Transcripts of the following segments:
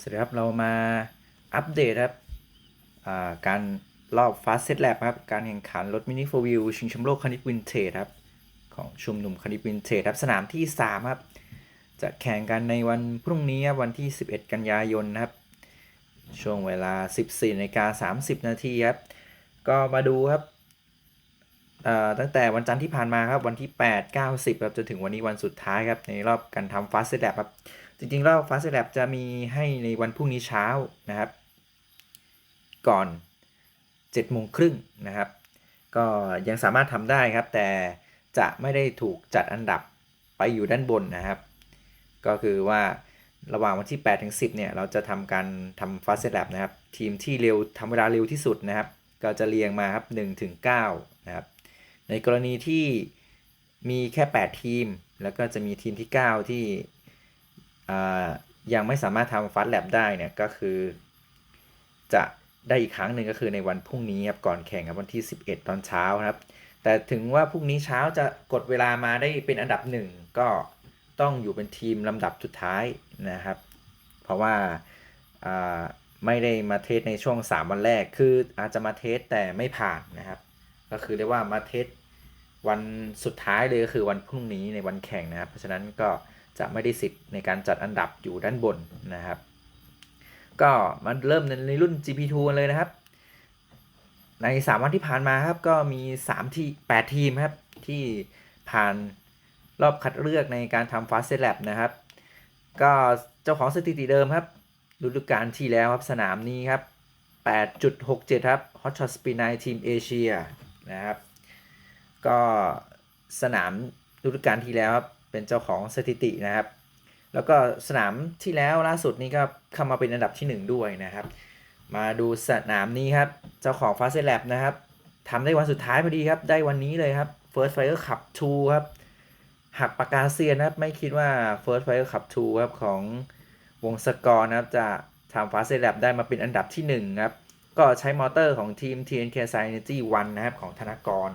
สวัสดีครับ เรามาอัปเดตครับการรอบ Fast Set Lab ครับ การแข่งขันรถมินิโฟวิวชิงแชมป์โลกคณิตวินเทจครับ ของชุมนุมคณิตวินเทจครับ สนามที่ 3 ครับ จะแข่งกันในวันพรุ่งนี้วันที่ 11 กันยายนนะครับ ช่วงเวลา 14นาฬิกา30 นาทีครับ ก็มาดูครับตั้งแต่วันจันทร์ที่ผ่านมาครับ วันที่ 8 9 10ครับจนถึงวันนี้วันสุดท้ายครับ ในรอบการทำ Fast Set Lab ครับ จริงๆรอบ Fast Lab จะมีให้ในวันพรุ่งนี้เช้านะครับ ก่อน7โมงครึ่งนะครับ ก็ยังสามารถทำได้ครับ แต่จะไม่ได้ถูกจัดอันดับไปอยู่ด้านบนนะครับ ก็คือว่าระหว่างวันที่8ถึง10เนี่ยเราจะทำการทำ Fast Lab นะครับ ทีมที่เร็วทำเวลาเร็วที่สุดนะครับ ก็จะเรียงมาครับ1ถึง9นะครับ ในกรณีที่มีแค่ 8 ทีม แล้วก็จะมีทีมที่ 9 ที่ ยังไม่สามารถทำ Fast Lab ได้เนี่ยก็คือ จะได้อีกครั้งหนึ่งก็คือในวันพรุ่งนี้ครับก่อนแข่งครับวันที่ 11 ตอนเช้าครับ แต่ถึงว่าพรุ่งนี้เช้าจะกดเวลามาได้เป็นอันดับหนึ่งก็ต้องอยู่เป็นทีมลำดับสุดท้ายนะครับ เพราะว่าอ่าไม่ได้มาเทสในช่วง 3 วันแรก คืออาจจะมาเทสแต่ไม่ผ่านนะครับ ก็คือเรียกว่ามาเทสวันสุดท้ายเลยก็คือวันพรุ่งนี้ในวันแข่งนะครับ เพราะฉะนั้นก็ จะไม่ได้สิทธิ์ในการจัดอันดับอยู่ด้านบนนะครับ ก็มาเริ่มในรุ่น GP2 เลยนะครับ ใน 3 วันที่ผ่านมาครับก็มี 3 ที่ 8 ทีมครับ ที่ผ่านรอบคัดเลือกในการทำ Fast Lab นะครับ ก็เจ้าของสถิติเดิมครับฤดูกาลที่แล้วครับสนามนี้ครับ 8.67 ครับ Hot Shot Speed 9ทีมเอเชียนะครับ ก็สนามฤดูกาลที่แล้วครับ เป็นเจ้าของสถิตินะครับ แล้วก็สนามที่แล้วล่าสุดนี้ก็เข้ามาเป็นอันดับที่ 1 ด้วยนะครับ มาดูสนามนี้ครับ เจ้าของ Fast Lab นะครับทำได้วันสุดท้ายพอดีครับ ได้วันนี้เลยครับ First Fire Cup 2 ครับ หักปากกาเซียนนะครับ ไม่คิดว่า First Fire Cup 2 ครับ ของวงสกอร์นะครับ จะทำ Fast Lab ได้มาเป็นอันดับที่ 1 ครับ ก็ใช้มอเตอร์ของทีม TNK s i n e r g y 1นะครับ ของธนากร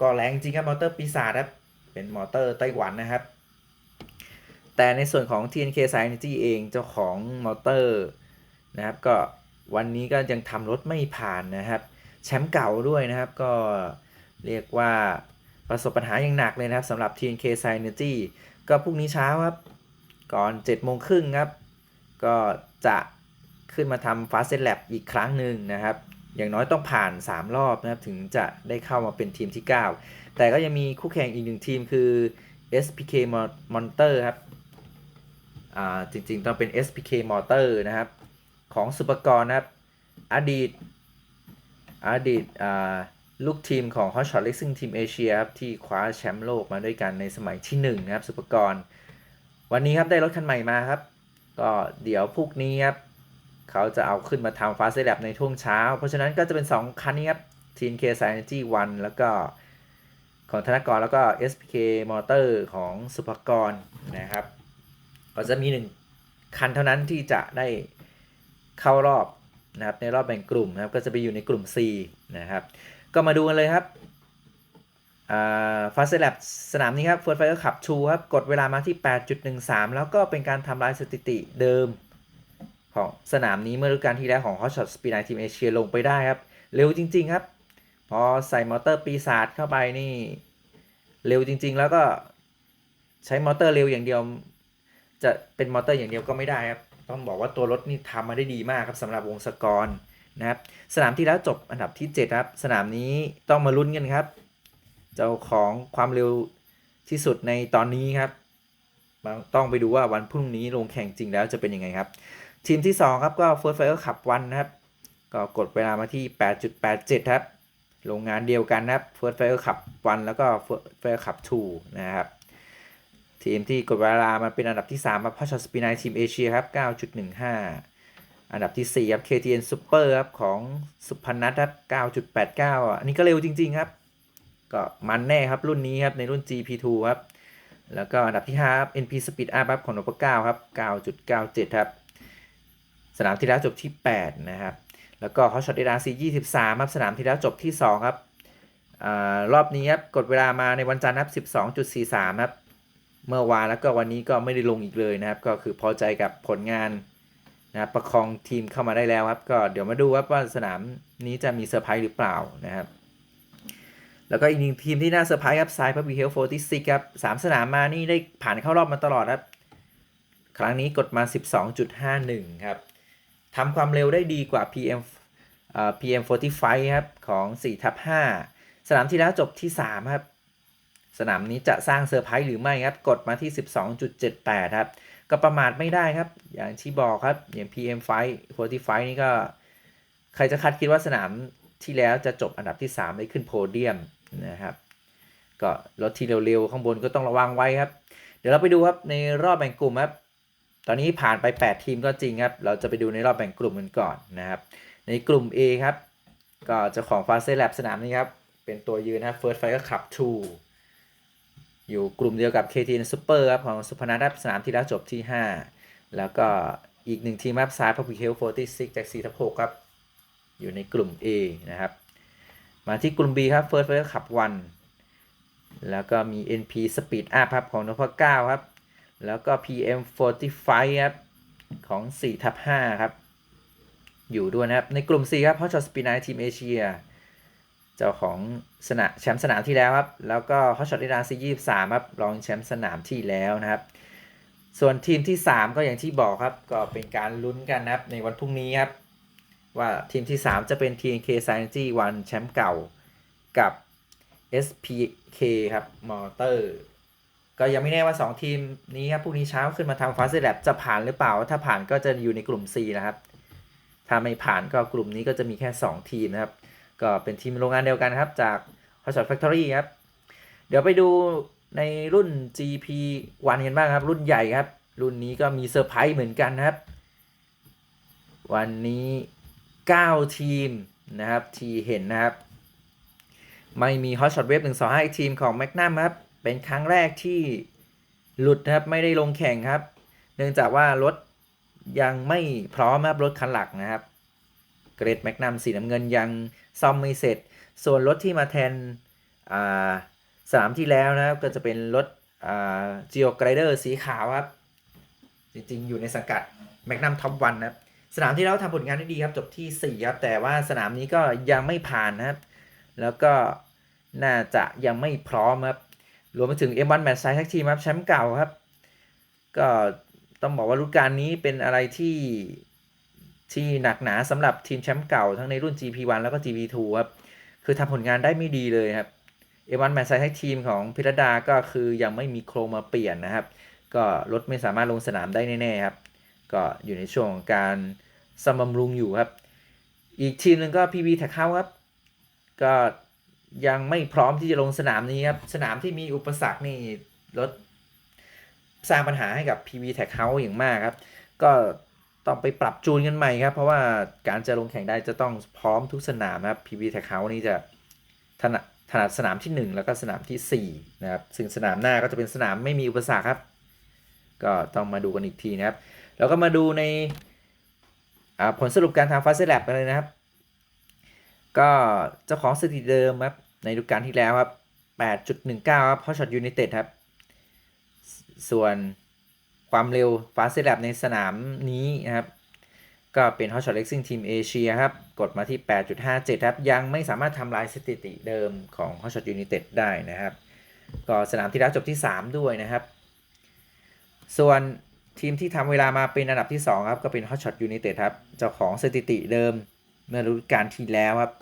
ก็แรงจริงครับมอเตอร์ปีศาจครับ เป็นมอเตอร์ไต้หวันนะครับ แต่ในส่วนของ TNK s i n e r g y เองเจ้าของมอเตอร์นะครับก็วันนี้ก็ยังทำรถไม่ผ่านนะครับแชมป์เก่าด้วยนะครับก็เรียกว่าประสบปัญหาอย่างหนักเลยนะครับสำหรับ TNK s i n e r g y ก็พรุ่งนี้เช้าครับ ก่อน7โมงครึ่งครับ ก็จะขึ้นมาทำ Fast Set Lab อีกครั้งหนึ่งนะครับ อย่างน้อยต้องผ่าน 3 รอบนะครับถึงจะได้เข้ามาเป็นทีมที่ 9 แต่ก็ยังมีคู่แข่งอีกหนึ่งทีมคือ SPK Monster ครับ จริงๆต้องเป็น SPK Motor นะครับ ของสุปกรนะครับ อดีต อดีตลูกทีมของ Hot Shot Racing Team Asia ครับ ที่คว้าแชมป์โลกมาด้วยกันในสมัยที่ 1 นะครับ สุปกรวันนี้ครับได้รถคันใหม่มาครับ ก็เดี๋ยวพรุ่งนี้ครับ เขาจะเอาขึ้นมาทำ Fast Lap ในช่วงเช้า เพราะฉะนั้นก็จะเป็น 2 คันนี้ครับ TNK Synergy 1แล้วก็ของธนกรแล้วก็ SPK Motor ของสุภกรนะครับ ก็จะมี1คันเท่านั้นที่จะได้เข้ารอบนะครับในรอบแบ่งกลุ่มนะครับก็จะไปอยู่ในกลุ่ม C นะครับ ก็มาดูกันเลยครับอ่า Fast Lap สนามนี้ครับ First Fire Cup 2ครับกดเวลามาที่ 8.13 แล้วก็เป็นการทำลายสถิติเดิม ของสนามนี้เมื่อฤดูกาลที่แล้วของ Hot Shot Speed 9 Team Asia ลงไปได้ครับ เร็วจริง ๆ ครับ พอใส่มอเตอร์ปีศาจเข้าไปนี่ เร็วจริง ๆ แล้วก็ใช้มอเตอร์เร็วอย่างเดียว จะเป็นมอเตอร์อย่างเดียวก็ไม่ได้ครับ ต้องบอกว่าตัวรถนี่ทำมาได้ดีมากครับสำหรับวงสกรนะครับ สนามที่แล้วจบอันดับที่ 7 ครับ สนามนี้ต้องมาลุ้นกันครับ เจ้าของความเร็วที่สุดในตอนนี้ครับ ต้องไปดูว่าวันพรุ่งนี้ลงแข่งจริงแล้วจะเป็นยังไงครับ ทีมที่ 2 ครับก็ First Fire Cup 1นะครับ ก็กดเวลามาที่ 8.87 ครับ โรงงานเดียวกันนะครับ First Fire Cup 1แล้วก็ First Fire Cup 2นะครับ ทีมที่กดเวลามาเป็นอันดับที่ 3 ครับพอชสปีนทีมเอเชียครับ 9.15 อันดับที่ 4 ครับ KTN Super ครับ ของสุพนัทครับ 9.89 อันนี้ก็เร็วจริง ๆ ครับ ก็มันแน่ครับรุ่นนี้ครับ ในรุ่น GP2 ครับ แล้วก็อันดับที่5ครับ NP Speed Up ครับ ของนพเก้าครับ 9.97 ครับ สนามที่แล้วจบที่ 8 นะครับ แล้วก็ฮอตช็อตเอราซี23 ครับสนามที่แล้วจบที่ 2 ครับอารอบนี้ครับกดเวลามาในวันจันทร์ครับ 12.43 ครับ เมื่อวานแล้วก็วันนี้ก็ไม่ได้ลงอีกเลยนะครับ ก็คือพอใจกับผลงานนะครับประคองทีมเข้ามาได้แล้วครับ ก็เดี๋ยวมาดูว่าสนามนี้จะมีเซอร์ไพรส์หรือเปล่านะครับ แล้วก็อีกหนึ่งทีมที่น่าเซอร์ไพรส์ครับไซพับบิเฮลโฟติซิกครับสามสนามมานี่ได้ผ่านเข้ารอบมาตลอดครับ ครั้งนี้กดมา 12.51 ครับทำความเร็วได้ดีกว่า PM เอ่อ PM 45 ครับของ4ทับ5สนามที่แล้วจบที่ 3 ครับ สนามนี้จะสร้างเซอร์ไพรส์หรือไม่ครับ กดมาที่ 12.78 ครับ ก็ประมาทไม่ได้ครับ อย่างที่บอกครับ อย่าง PM 5 45นี่ก็ ใครจะคาดคิดว่าสนามที่แล้วจะจบอันดับที่ 3 ได้ขึ้นโพเดียมนะครับ ก็รถที่เร็วๆ ข้างบนก็ต้องระวังไว้ครับ เดี๋ยวเราไปดูครับในรอบแบ่งกลุ่มครับ ตอนนี้ผ่านไป 8 ทีมก็จริงครับ เราจะไปดูในรอบแบ่งกลุ่มกันก่อนนะครับ ในกลุ่ม A ครับ ก็เจ้าของฟาเซ่แลบสนามนี้ครับ เป็นตัวยืนนะครับ First Fire Club 2 อยู่กลุ่มเดียวกับ KTN Super ครับของสุพนัทครับสนามที่แล้วจบที่ 5 แล้วก็อีกหนึ่งทีมครับซ้าย Public Health 46 จาก4ทับ6ครับ อยู่ในกลุ่ม A นะครับ มาที่กลุ่ม B ครับ First Fire Club 1แล้วก็มี NP Speed Up ครับของนพเก้าครับ แล้วก็ PM 45ครับของ4ทับ5ครับ อยู่ด้วยนะครับ ในกลุ่ม4ครับ Hotshot Speed 9ทีมเอเชีย เจ้าของสนามแชมป์สนามที่แล้วครับ แล้วก็ Hotshot อีรานซี23ครับรองแชมป์สนามที่แล้วนะครับ ส่วนทีมที่ 3 ก็อย่างที่บอกครับ ก็เป็นการลุ้นกันนะครับในวันพรุ่งนี้ครับว่าทีมที่ 3 จะเป็น TNK Synergy วันแชมป์เก่ากับ SPK ครับมอเตอร์ก็ยังไม่แน่ว่า 2 ทีมนี้ครับพรุ่งนี้เช้าขึ้นมาทำฟาสเซ l ลบจะผ่านหรือเปล่า ถ้าผ่านก็จะอยู่ในกลุ่ม C นะครับ ถ้าไม่ผ่านก็กลุ่มนี้ก็จะมีแค่ 2 ทีมนะครับ ก็เป็นทีมโรงงานเดียวกันครับ จาก Hotshot Factory ครับ เดี๋ยวไปดูในรุ่น GP วันกันบ้างครับ รุ่นใหญ่ครับ รุ่นนี้ก็มีเซอร์ไพรส์เหมือนกันครับ วันนี้ 9 ทีมนะครับ ที่เห็นนะครับ ไม่มี Hotshot Wave 125อีกทีมของ Magnum ครับ เป็นครั้งแรกที่หลุดนะครับ ไม่ได้ลงแข่งครับ เนื่องจากว่ารถยังไม่พร้อมครับรถคันหลักนะครับ เกรดแมกนัมสีน้ำเงินยังซ่อมไม่เสร็จ ส่วนรถที่มาแทนอ่าสนามที่แล้วนะครับก็จะเป็นรถอ่า Geo Grider สีขาวครับ จริงๆ อยู่ในสังกัดแมกนัมท็อปวันนะครับ สนามที่แล้วทำผลงานได้ดีครับ จบที่ 4 ครับ แต่ว่าสนามนี้ก็ยังไม่ผ่านนะครับ แล้วก็น่าจะยังไม่พร้อมครับ รวมไปถึง M1 Match Size Tag Team ครับแชมป์เก่าครับ ก็ต้องบอกว่ารุ่นการนี้เป็นอะไรที่ ที่หนักหนาสำหรับทีมแชมป์เก่าทั้งในรุ่น GP1 แล้วก็ GP2 ครับคือทำผลงานได้ไม่ดีเลยครับ M1 Match Size Tag Team ของพิรดาก็คือยังไม่มีโครงมาเปลี่ยนนะครับ ก็รถไม่สามารถลงสนามได้แน่ๆครับ ก็อยู่ในช่วงของการสมบำรุงอยู่ครับ อีกทีมหนึ่งก็ PB Tech House ครับ ก็ยังไม่พร้อมที่จะลงสนามนี้ครับ สนามที่มีอุปสรรคนี่รถสร้างปัญหาให้กับ PB Tech House อย่างมากครับ ก็ ต้องไปปรับจูนกันใหม่ครับ เพราะว่าการจะลงแข่งได้จะต้องพร้อมทุกสนามครับ PB Tech House นี่จะถนัดถนัดสนามที่ 1 แล้วก็สนามทีสี่4นะครับซึ่งสนามหน้าก็จะเป็นสนามไม่มีอุปสรรคครับ ก็ต้องมาดูกันอีกทีนะครับ แล้วก็มาดูในผลสรุปการทำฟาสเซแลบกันเลยนะครับ ก็เจ้าของสถิติเดิมครับในฤดูกาลที่แล้วครับ 8.19 ครับเพราะช็อตยูไนเต็ดครับ ส่วน ความเร็วฟาสเซแลบในสนามนี้นะครับ ก็เป็น Hot Shot Racing Team Asia ครับ กดมาที่ 8.57 ครับ ยังไม่สามารถทำลายสถิติเดิมของ Hot Shot United ได้นะครับ ก็สนามที่แล้วจบที่ 3 ด้วยนะครับ ส่วนทีมที่ทำเวลามาเป็นอันดับที่ 2 ครับ ก็เป็น Hot Shot United ครับ เจ้าของสถิติเดิมเมื่อฤดูกาลที่แล้วครับ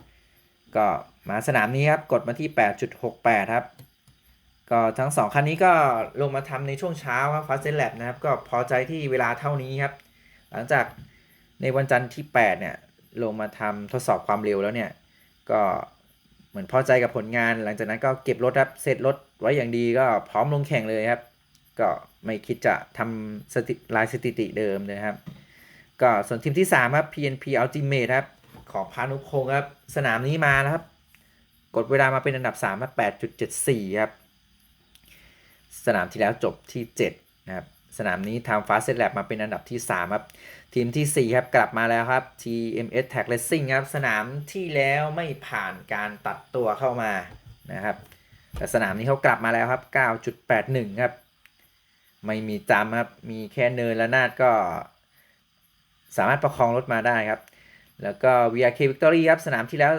ก็มาสนามนี้ครับ กดมาที่ 8.68 ครับ ก็ทั้ง 2 คันนี้ก็ลงมาทำในช่วงเช้าครับ Fast Lab นะครับ ก็พอใจที่เวลาเท่านี้ครับ หลังจากในวันจันทร์ที่ 8 เนี่ย ลงมาทำทดสอบความเร็วแล้วเนี่ย ก็เหมือนพอใจกับผลงาน หลังจากนั้นก็เก็บรถครับเซตรถไว้อย่างดีก็พร้อมลงแข่งเลยครับ ก็ไม่คิดจะทำสถิลายสถิติเดิมนะครับ ก็ส่วนทีมที่ 3 ครับ PNP Ultimate ครับ ของพานุพงศ์ครับ สนามนี้มาแล้วครับ กดเวลามาเป็นอันดับ3ครับ8.74 ครับ สนามที่แล้วจบที่ 7 นะครับ สนามนี้ทำ Fast Set Lab มาเป็นอันดับที่ 3 ครับ ทีมที่ 4 ครับ กลับมาแล้วครับ TMS Tag Racing ครับ สนามที่แล้วไม่ผ่านการตัดตัวเข้ามานะครับ แต่สนามนี้เขากลับมาแล้วครับ 9.81 ครับ ไม่มีจำครับ มีแค่เนินและนาดก็สามารถประคองรถมาได้ครับ แล้วก็ VRK Victory ครับ สนามที่แล้ว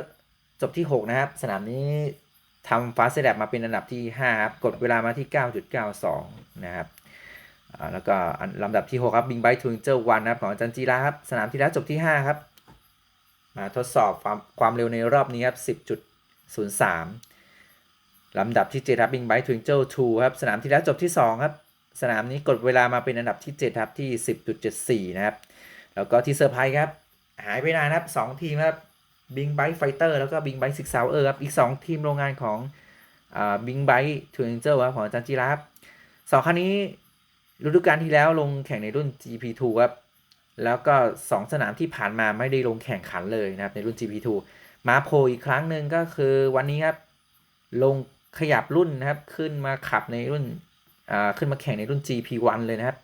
จบที่ 6 นะครับ สนามนี้ ทำ Fast Lap มาเป็นอันดับที่ 5 ครับ กดเวลามาที่ 9.92 นะครับแล้วก็ลำดับที่ 6 ครับ Big Bike Twinger 1นะครับของอาจารย์จีราครับ สนามที่แล้วจบที่ 5 ครับ มาทดสอบความความเร็วในรอบนี้ครับ 10.03 ลำดับที่ 7 ครับ Big Bike Twinger 2ครับ สนามที่แล้วจบที่ 2 ครับ สนามนี้กดเวลามาเป็นอันดับที่ 7 ครับที่ 10.74 นะครับ แล้วก็ที่เซอร์ไพรส์ครับ หายไปนานครับ 2 ทีมครับ Big Bike Fighter แล้วก็ Big Bike Six Hour ครับอีก 2 ทีมโรงงานของอ่า Big Bike Twin Angel ครับของอาจารย์จิราครับสองคันนี้ฤดูกาลที่แล้วลงแข่งในรุ่น GP2 ครับแล้วก็ 2 สนามที่ผ่านมาไม่ได้ลงแข่งขันเลยนะครับในรุ่น GP2 มาโผล่อีกครั้งหนึ่งก็คือวันนี้ครับลงขยับรุ่นนะครับขึ้นมาขับในรุ่นขึ้นมาแข่งในรุ่น GP1 เลยนะครับ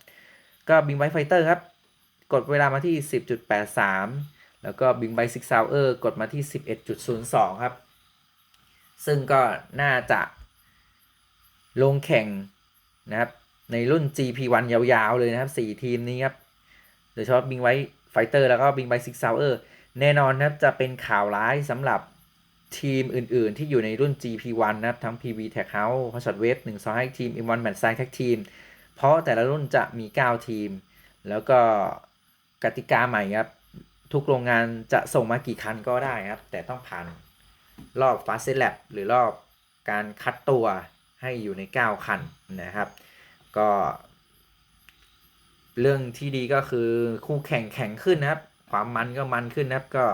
ก็ Big Bike Fighter ครับ กดเวลามาที่ 10.83 แล้วก็ Big Bike Six Hour กดมาที่ 11.02 ครับ ซึ่งก็น่าจะลงแข่งนะครับ ในรุ่น GP1 ยาวๆ เลยนะครับ 4 ทีมนี้ครับ โดยเฉพาะ Big Bike Fighter แล้วก็ Big Bike Six Hour แน่นอนนะครับ จะเป็นข่าวร้ายสำหรับทีมอื่นๆ ที่อยู่ในรุ่น GP1 นะครับ ทั้ง PV Tech House h o Shot Wave 1 2 5ทีม M1 Match Side Tag Team เพราะแต่ละรุ่นจะมี 9 ทีม แล้วก็กติกาใหม่ครับ ทุกโรงงานจะส่งมากี่คันก็ได้ครับ แต่ต้องผ่านรอบ Fast Lap หรือรอบการคัดตัวให้อยู่ใน 9 คันนะครับ ก็ เรื่องที่ดีก็คือคู่แข่งแข่งขึ้นนะครับ ความมันก็มันขึ้นนะครับก็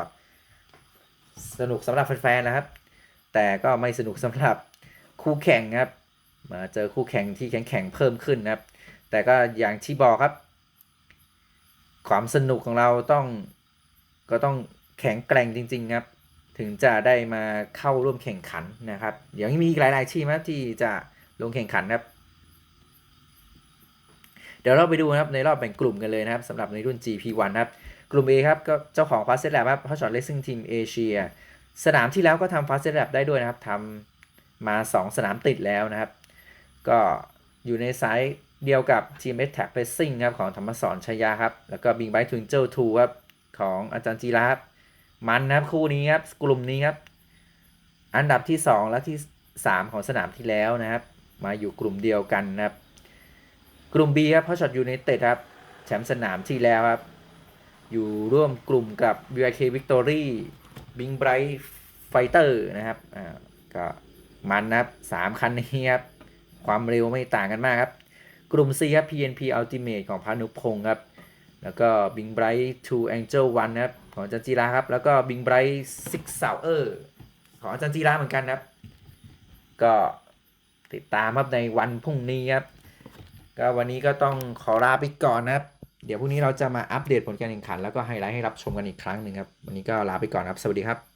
สนุกสำหรับแฟนๆนะครับ แต่ก็ไม่สนุกสำหรับคู่แข่งครับ มาเจอคู่แข่งที่แข็งๆเพิ่มขึ้นนะครับ แต่ก็อย่างที่บอกครับ ความสนุกของเราต้อง ก็ต้องแข็งแกร่งจริง ๆ ครับ ถึงจะได้มาเข้าร่วมแข่งขันนะครับ เดี๋ยวมีอีกหลาย ๆ ทีมนะครับที่จะลงแข่งขันครับ เดี๋ยวเราไปดูนะครับในรอบแบ่งกลุ่มกันเลยนะครับสำหรับในรุ่น GP1 นะครับ กลุ่ม A ครับก็เจ้าของ Fast Lab ครับ Hot Shot Racing Team Asia สนามที่แล้วก็ทำ Fast Lab ได้ด้วยนะครับทำมา 2 สนามติดแล้วนะครับ ก็อยู่ในสายเดียวกับ TMS Tag Racing ครับของธรรมสอนชยาครับ แล้วก็ Big Bike Twinger 2ครับ ของอาจารย์จีราครับมันนะครับคู่นี้ครับกลุ่มนี้ครับ อันดับที่ 2 และที่ 3 ของสนามที่แล้วนะครับ มาอยู่กลุ่มเดียวกันนะครับ กลุ่ม B ครับ Hot Shot United ครับแชมป์สนามที่แล้วครับ อยู่ร่วมกลุ่มกับ BYK Victory Big Bright Fighter นะครับอ่าก็มันนะครับสามคันนี้ครับความเร็วไม่ต่างกันมากครับ กลุ่ม C ครับ PNP Ultimate ของพานุพงศ์ครับ แล้วก็ Big Bright 2 Angel 1นะครับ ของอาจารย์จีราครับ แล้วก็ Big Bright 6 Hour ของอาจารย์จีราเหมือนกันครับ ก็ติดตามครับในวันพรุ่งนี้ครับ ก็วันนี้ก็ต้องขอลาไปก่อนนะครับ เดี๋ยวพรุ่งนี้เราจะมาอัปเดตผลการแข่งขัน แล้วก็ไฮไลท์ให้รับชมกันอีกครั้งหนึ่งครับ วันนี้ก็ลาไปก่อนครับ สวัสดีครับ